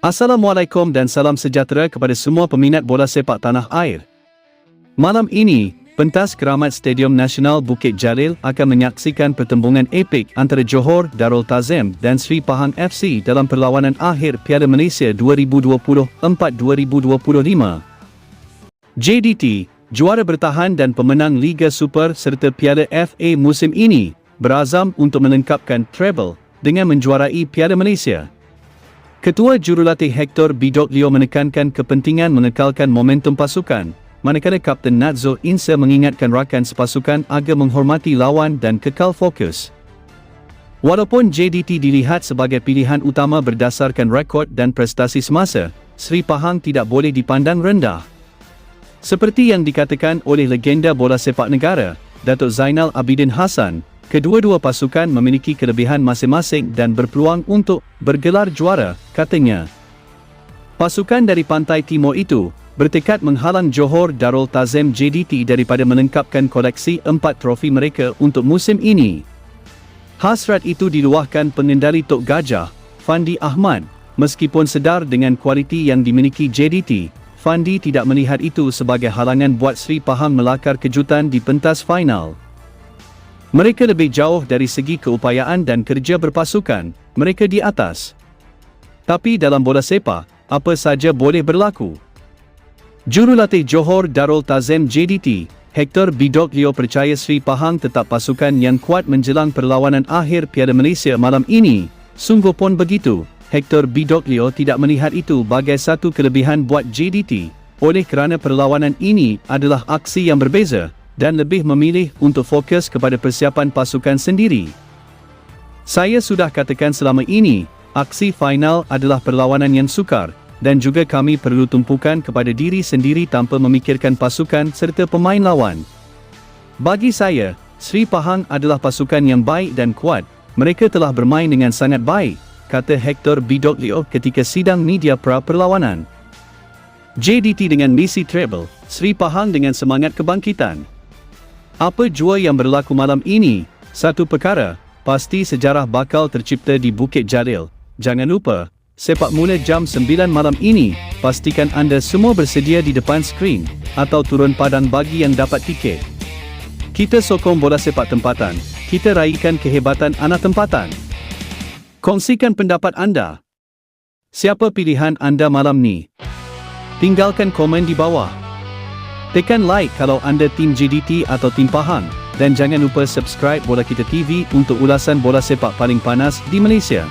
Assalamualaikum dan salam sejahtera kepada semua peminat bola sepak tanah air. Malam ini, pentas keramat Stadium Nasional Bukit Jalil akan menyaksikan pertembungan epik antara Johor Darul Tazim dan Sri Pahang FC dalam perlawanan akhir Piala Malaysia 2024-2025. JDT, juara bertahan dan pemenang Liga Super serta Piala FA musim ini, berazam untuk melengkapkan treble dengan menjuarai Piala Malaysia. Ketua Jurulatih Hector Bidoglio menekankan kepentingan mengekalkan momentum pasukan, manakala Kapten Natzo Insa mengingatkan rakan sepasukan agar menghormati lawan dan kekal fokus. Walaupun JDT dilihat sebagai pilihan utama berdasarkan rekod dan prestasi semasa, Sri Pahang tidak boleh dipandang rendah. Seperti yang dikatakan oleh legenda bola sepak negara, Datuk Zainal Abidin Hassan, Kedua-dua pasukan memiliki kelebihan masing-masing dan berpeluang untuk bergelar juara, katanya. Pasukan dari pantai timur itu bertekad menghalang Johor Darul Tazim JDT daripada melengkapkan koleksi empat trofi mereka untuk musim ini. Hasrat itu diluahkan pengendali Tok Gajah, Fandi Ahmad, meskipun sedar dengan kualiti yang dimiliki JDT, Fandi tidak melihat itu sebagai halangan buat Sri Pahang melakar kejutan di pentas final. Mereka lebih jauh dari segi keupayaan dan kerja berpasukan, mereka di atas. Tapi dalam bola sepak, apa saja boleh berlaku. Jurulatih Johor Darul Tazim JDT, Hector Bidoglio percaya Sri Pahang tetap pasukan yang kuat menjelang perlawanan akhir Piala Malaysia malam ini. Sungguh pun begitu, Hector Bidoglio tidak melihat itu bagai satu kelebihan buat JDT, oleh kerana perlawanan ini adalah aksi yang berbeza, dan lebih memilih untuk fokus kepada persiapan pasukan sendiri. Saya sudah katakan selama ini, aksi final adalah perlawanan yang sukar dan juga kami perlu tumpukan kepada diri sendiri tanpa memikirkan pasukan serta pemain lawan. Bagi saya, Sri Pahang adalah pasukan yang baik dan kuat. Mereka telah bermain dengan sangat baik, kata Hector Bidoglio ketika sidang media pra perlawanan. JDT dengan misi treble, Sri Pahang dengan semangat kebangkitan. Apa jua yang berlaku malam ini? Satu perkara, pasti sejarah bakal tercipta di Bukit Jalil. Jangan lupa, sepak mula jam 9 malam ini, pastikan anda semua bersedia di depan skrin atau turun padang bagi yang dapat tiket. Kita sokong bola sepak tempatan, kita raikan kehebatan anak tempatan. Kongsikan pendapat anda. Siapa pilihan anda malam ni? Tinggalkan komen di bawah. Tekan like kalau anda tim JDT atau tim Pahang dan jangan lupa subscribe Bola Kita TV untuk ulasan bola sepak paling panas di Malaysia.